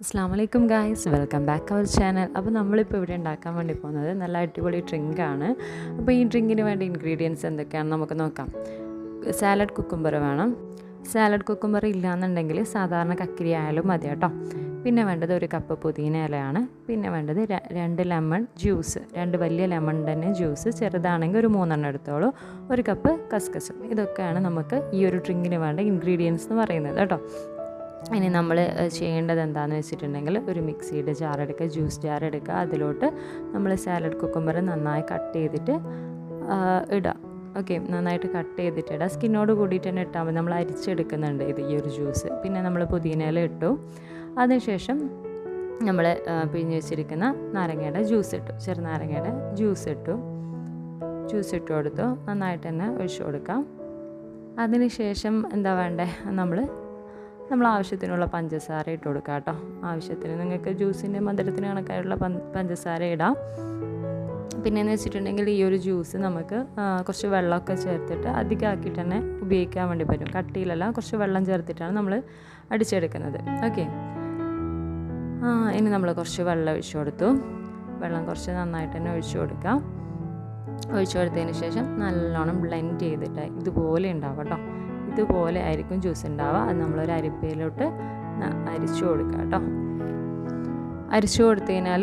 അസ്സാം വലൈക്കും guys. Welcome back our channel. അപ്പോൾ നമ്മളിപ്പോൾ ഇവിടെ ഉണ്ടാക്കാൻ വേണ്ടി പോകുന്നത് നല്ല അടിപൊളി ഡ്രിങ്കാണ് അപ്പോൾ ഈ ഡ്രിങ്കിന് വേണ്ട ഇൻഗ്രീഡിയൻസ് എന്തൊക്കെയാണ് നമുക്ക് നോക്കാം. സാലഡ് കുക്കുംബർ വേണം. സാലഡ് കുക്കുംബർ ഇല്ലയെന്നുണ്ടെങ്കിൽ സാധാരണ കക്കിരി ആയാലും മതി കേട്ടോ. പിന്നെ വേണ്ടത് ഒരു കപ്പ് പുതിന ഇലയാണ്. പിന്നെ വേണ്ടത് രണ്ട് ലെമൺ ജ്യൂസ്. രണ്ട് വലിയ ലെമൺ തന്നെ ജ്യൂസ്. ചെറുതാണെങ്കിൽ ഒരു മൂന്നെണ്ണം എടുത്തോളൂ. ഒരു കപ്പ് കസ്കസും. ഇതൊക്കെയാണ് നമുക്ക് ഈ ഒരു ഡ്രിങ്കിന് വേണ്ട ഇൻഗ്രീഡിയൻസ് എന്ന് പറയുന്നത് കേട്ടോ. ഇനി നമ്മൾ ചെയ്യേണ്ടത് എന്താണെന്ന് വെച്ചിട്ടുണ്ടെങ്കിൽ ഒരു മിക്സിയുടെ ജാർ എടുക്കുക ജ്യൂസ് ജാർ എടുക്കുക. അതിലോട്ട് നമ്മൾ സാലഡ് കുക്കുംബർ നന്നായി കട്ട് ചെയ്തിട്ട് ഇടുക ഓക്കെ നന്നായിട്ട് കട്ട് ചെയ്തിട്ട് ഇടുക സ്കിന്നോട് കൂടിയിട്ട് തന്നെ ഇട്ടാൽ മതി. നമ്മൾ അരിച്ചെടുക്കുന്നുണ്ട് ഇത് ഈ ഒരു ജ്യൂസ്. പിന്നെ നമ്മൾ പുതിനയില ഇട്ടു. അതിനുശേഷം നമ്മൾ പിഴിഞ്ഞ് വെച്ചിരിക്കുന്ന നാരങ്ങയുടെ ജ്യൂസ് ഇട്ടു. ചെറുനാരങ്ങയുടെ ജ്യൂസ് ഇട്ടു. ജ്യൂസ് ഇട്ട് കൊടുത്തു. നന്നായിട്ട് തന്നെ ഒഴിച്ചു കൊടുക്കാം. അതിനുശേഷം എന്താ വേണ്ടേ? നമ്മൾ നമ്മൾ ആവശ്യത്തിനുള്ള പഞ്ചസാര ഇട്ട് കൊടുക്കുക കേട്ടോ. ആവശ്യത്തിന് നിങ്ങൾക്ക് ജ്യൂസിന്റെ മധുരത്തിന് കണക്കായിട്ടുള്ള പഞ്ചസാര ഇടാം. പിന്നെയെന്ന് വെച്ചിട്ടുണ്ടെങ്കിൽ ഈ ഒരു ജ്യൂസ് നമുക്ക് കുറച്ച് വെള്ളമൊക്കെ ചേർത്തിട്ട് അധികമാക്കിയിട്ട് തന്നെ ഉപയോഗിക്കാൻ വേണ്ടി പറ്റും. കട്ടിയിലല്ല കുറച്ച് വെള്ളം ചേർത്തിട്ടാണ് നമ്മൾ അടിച്ചെടുക്കുന്നത്. ഓക്കെ. ഇനി നമ്മൾ കുറച്ച് വെള്ളം ഒഴിച്ചു കൊടുത്തു. വെള്ളം കുറച്ച് നന്നായിട്ട് തന്നെ ഒഴിച്ചു കൊടുക്കാം. ഒഴിച്ചു കൊടുത്തതിന് ശേഷം നല്ലോണം ബ്ലെൻഡ് ചെയ്തിട്ട് ഇതുപോലെ ഉണ്ടാവും കേട്ടോ. ഇതുപോലെ ആയിരിക്കും ജ്യൂസ് ഉണ്ടാവുക. അത് നമ്മളൊരു അരിപ്പയിലോട്ട് അരിച്ചു കൊടുക്കുക കേട്ടോ. അരിച്ചു കൊടുത്തു കഴിഞ്ഞാൽ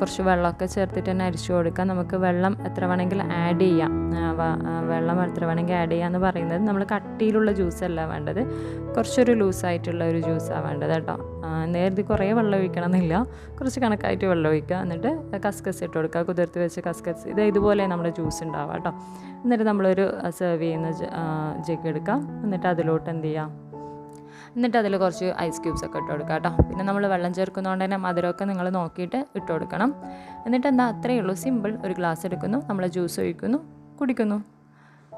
കുറച്ച് വെള്ളമൊക്കെ ചേർത്തിട്ട് തന്നെ അരിച്ചു കൊടുക്കാം. നമുക്ക് വെള്ളം എത്ര വേണമെങ്കിൽ ആഡ് ചെയ്യാം. വെള്ളം എത്ര വേണമെങ്കിൽ ആഡ് ചെയ്യാമെന്ന് പറയുന്നത് നമ്മൾ കട്ടിയിലുള്ള ജ്യൂസല്ല വേണ്ടത്. കുറച്ചൊരു ലൂസായിട്ടുള്ള ഒരു ജ്യൂസാണ് വേണ്ടത് കേട്ടോ. നേരത്തെ കുറേ വെള്ളം ഒഴിക്കണം എന്നില്ല കുറച്ച് കണക്കായിട്ട് വെള്ളം ഒഴിക്കുക. എന്നിട്ട് കസ്കസ് ഇട്ട് കൊടുക്കുക. കുതിർത്ത് വെച്ച് കസ്കസ്. ഇത് ഇതുപോലെ നമ്മുടെ ജ്യൂസ് ഉണ്ടാവുക കേട്ടോ. എന്നിട്ട് നമ്മളൊരു സെർവ് ചെയ്യുന്ന ജഗ് എടുക്കാം. എന്നിട്ട് അതിലോട്ട് എന്ത് ചെയ്യാം? എന്നിട്ട് അതിൽ കുറച്ച് ഐസ് ക്യൂബ്സ് ഒക്കെ ഇട്ട് കൊടുക്കുക കേട്ടോ. പിന്നെ നമ്മൾ വെള്ളം ചേർക്കുന്നതുകൊണ്ട് തന്നെ മധുരമൊക്കെ നിങ്ങൾ നോക്കിയിട്ട് ഇട്ട് കൊടുക്കണം. എന്നിട്ട് എന്താ അത്രയേ ഉള്ളൂ. സിമ്പിൾ ഒരു ഗ്ലാസ് എടുക്കുന്നു. നമ്മൾ ജ്യൂസ് ഒഴിക്കുന്നു കുടിക്കുന്നു.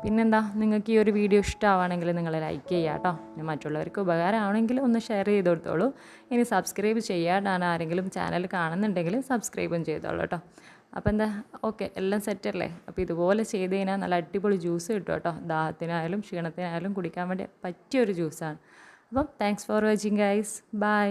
പിന്നെന്താ നിങ്ങൾക്ക് ഈ ഒരു വീഡിയോ ഇഷ്ടമാണെങ്കിൽ നിങ്ങൾ ലൈക്ക് ചെയ്യുക കേട്ടോ. മറ്റുള്ളവർക്ക് ഉപകാരമാണെങ്കിൽ ഒന്ന് ഷെയർ ചെയ്ത് കൊടുത്തോളൂ. ഇനി സബ്സ്ക്രൈബ് ചെയ്യാണ്ടാണ് ആരെങ്കിലും ചാനൽ കാണുന്നുണ്ടെങ്കിൽ സബ്സ്ക്രൈബും ചെയ്തോളൂ കേട്ടോ. അപ്പോൾ എന്താ ഓക്കെ എല്ലാം സെറ്റ് അല്ലേ? അപ്പോൾ ഇതുപോലെ ചെയ്ത് കഴിഞ്ഞാൽ നല്ല അടിപൊളി ജ്യൂസ് കിട്ടും കേട്ടോ. ദാഹത്തിനായാലും ക്ഷീണത്തിനായാലും കുടിക്കാൻ വേണ്ടി പറ്റിയൊരു ജ്യൂസാണ് അപ്പം thanks for watching guys bye